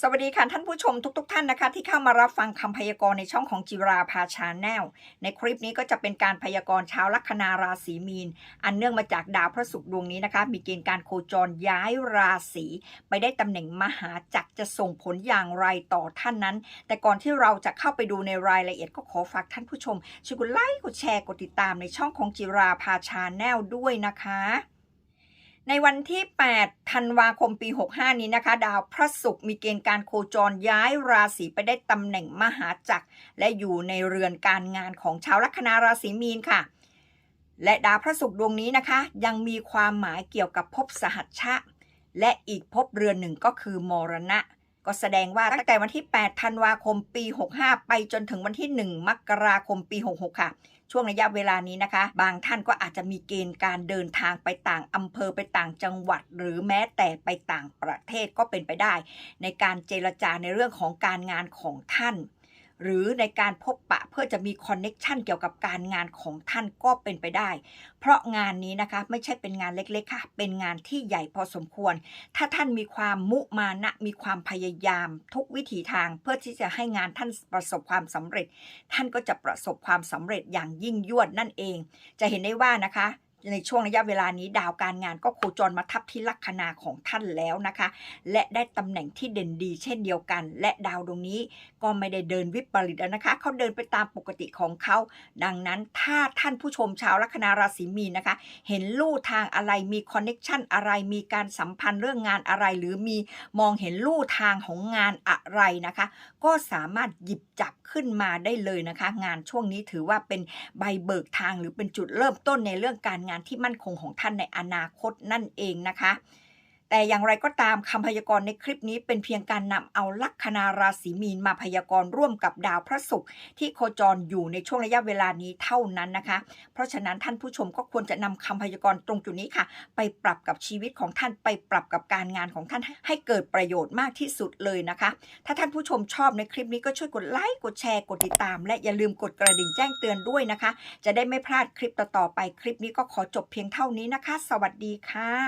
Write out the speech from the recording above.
สวัสดีค่ะท่านผู้ชมทุกๆท่านนะคะ ที่เข้ามารับฟังคำพยากรณ์ในช่องของจิราภาชาแนลในคลิปนี้ก็จะเป็นการพยากรณ์ชาวลัคนาราศีมีน อันเนื่องมาจากดาวพระศุกร์ดวงนี้นะคะ มีเกณฑ์การโคจรย้ายราศีไปได้ตำแหน่งมหาจักรจะส่งผลอย่างไรต่อท่านนั้น แต่ก่อนที่เราจะเข้าไปดูในรายละเอียดก็ขอฝากท่านผู้ชมช่วยกดไลค์กดแชร์กดติดตามในช่องของจิราภาชาแนลด้วยนะคะ ในวันที่ 8 ธันวาคมปี 65 นี้นะคะ ดาวพระศุกร์มีเกณฑ์การโคจรย้ายราศีไปได้ตำแหน่งมหาจักร และอยู่ในเรือนการงานของชาวลัคนาราศีมีนค่ะ และดาวพระศุกร์ดวงนี้นะคะ ยังมีความหมายเกี่ยวกับภพสหัชชะ และอีกภพเรือนหนึ่งก็คือมรณะ ก็แสดงว่าตั้งแต่วันที่ 8 ธันวาคม ปี 65 ไปจนถึงวันที่ 1 มกราคม ปี 66 ค่ะ ช่วงระยะเวลานี้นะคะ บางท่านก็อาจจะมีเกณฑ์การเดินทางไปต่างอำเภอไปต่างจังหวัด หรือแม้แต่ไปต่างประเทศก็เป็นไปได้ ในการเจรจาในเรื่องของการงานของท่าน หรือในการพบปะเพื่อจะมีคอนเน็กชันเกี่ยวกับการงานของท่านก็เป็นไปได้ เพราะงานนี้นะคะไม่ใช่เป็นงานเล็กๆค่ะ เป็นงานที่ใหญ่พอสมควร ถ้าท่านมีความมุมานะ มีความพยายาม ทุกวิถีทางเพื่อที่จะให้งานท่านประสบความสำเร็จ ท่านก็จะประสบความสำเร็จอย่างยิ่งยวดนั่นเอง จะเห็นได้ว่านะคะ ในช่วงระยะเวลานี้ดาวการงานก็โคจรมาทับที่ลัคนาของท่านแล้วนะคะ และได้ตำแหน่งที่เด่นดีเช่นเดียวกัน และดาวดวงนี้ก็ไม่ได้เดินวิปริตแล้วนะคะเขาเดินไปตามปกติของเขา ดังนั้นถ้าท่านผู้ชมชาวลัคนาราศีมีนนะคะ เห็นลู่ทางอะไรมีคอนเน็กชันอะไรมีการสัมพันธ์เรื่องงานอะไร หรือมีมองเห็นลู่ทางของงานอะไรนะคะ ก็สามารถหยิบจับ ขึ้นมาได้เลยนะคะ งานช่วงนี้ถือว่าเป็นใบเบิกทางหรือเป็นจุดเริ่มต้นในเรื่องการงานที่มั่นคงของท่านในอนาคตนั่นเองนะคะ แต่อย่างไรก็ตามคำพยากรณ์ในคลิปนี้เป็นเพียงการนำเอาลัคนาราศีมีนมาพยากรณ์ร่วมกับดาวพระศุกร์ที่โคจรอยู่ในช่วงระยะเวลานี้เท่านั้นนะคะ เพราะฉะนั้นท่านผู้ชมก็ควรจะนำคำพยากรณ์ตรงจุดนี้ค่ะ ไปปรับกับชีวิตของท่านไปปรับกับการงานของท่านให้เกิดประโยชน์มากที่สุดเลยนะคะ ถ้าท่านผู้ชมชอบในคลิปนี้ก็ช่วยกดไลค์กดแชร์กดติดตาม และอย่าลืมกดกระดิ่งแจ้งเตือนด้วยนะคะ จะได้ไม่พลาดคลิปต่อๆไปคลิปนี้ก็ขอจบเพียงเท่านี้นะคะ สวัสดีค่ะ